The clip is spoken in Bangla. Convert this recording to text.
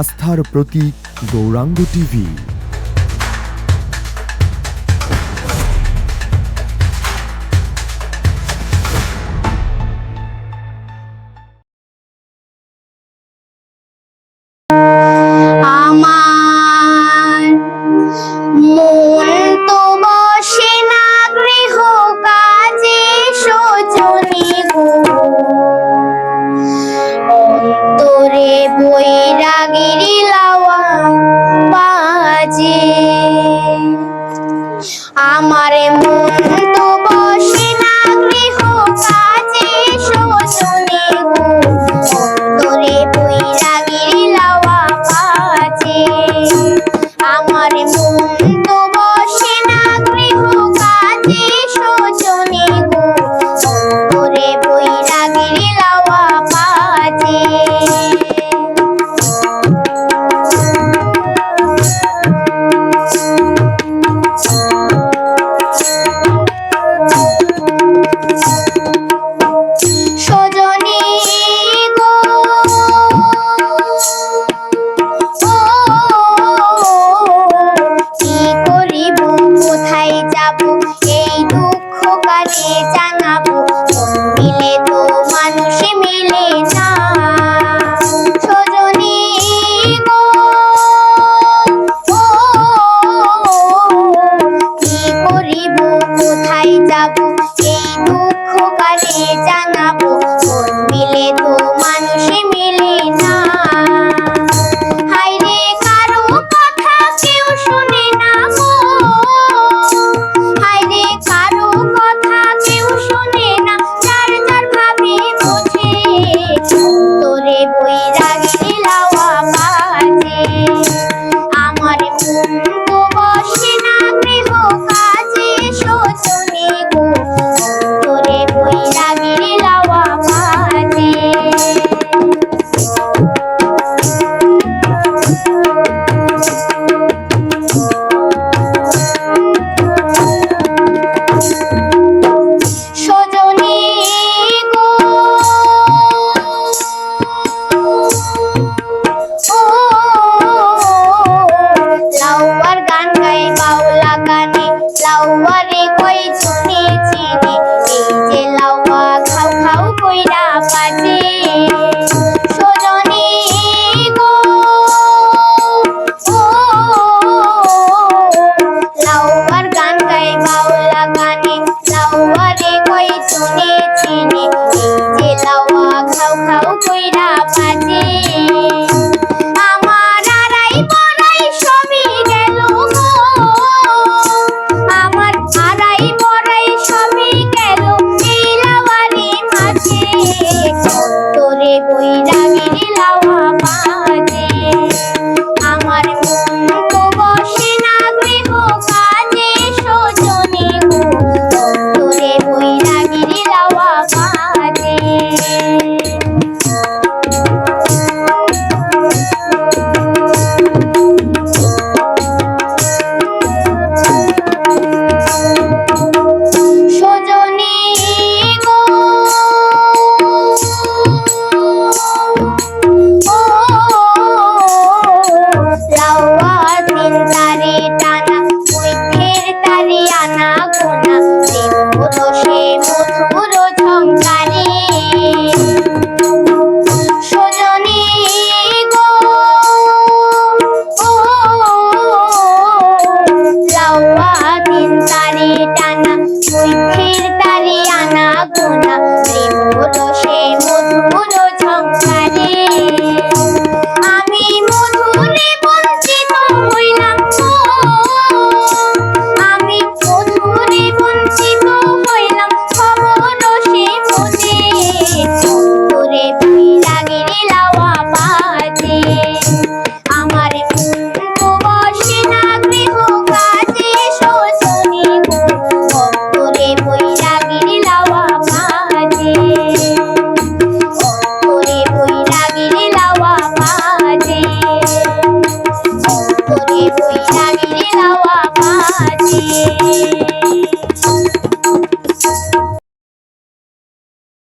আস্থার প্রতীক গৌরাঙ্গ টিভি। ওই টুনে চিনে এই যে লাওয়া খাও খাও কইরা বাজে। কানা কোনা সে মধুর ঝঙ্কারে টানা মুখের তারে আনা গোনা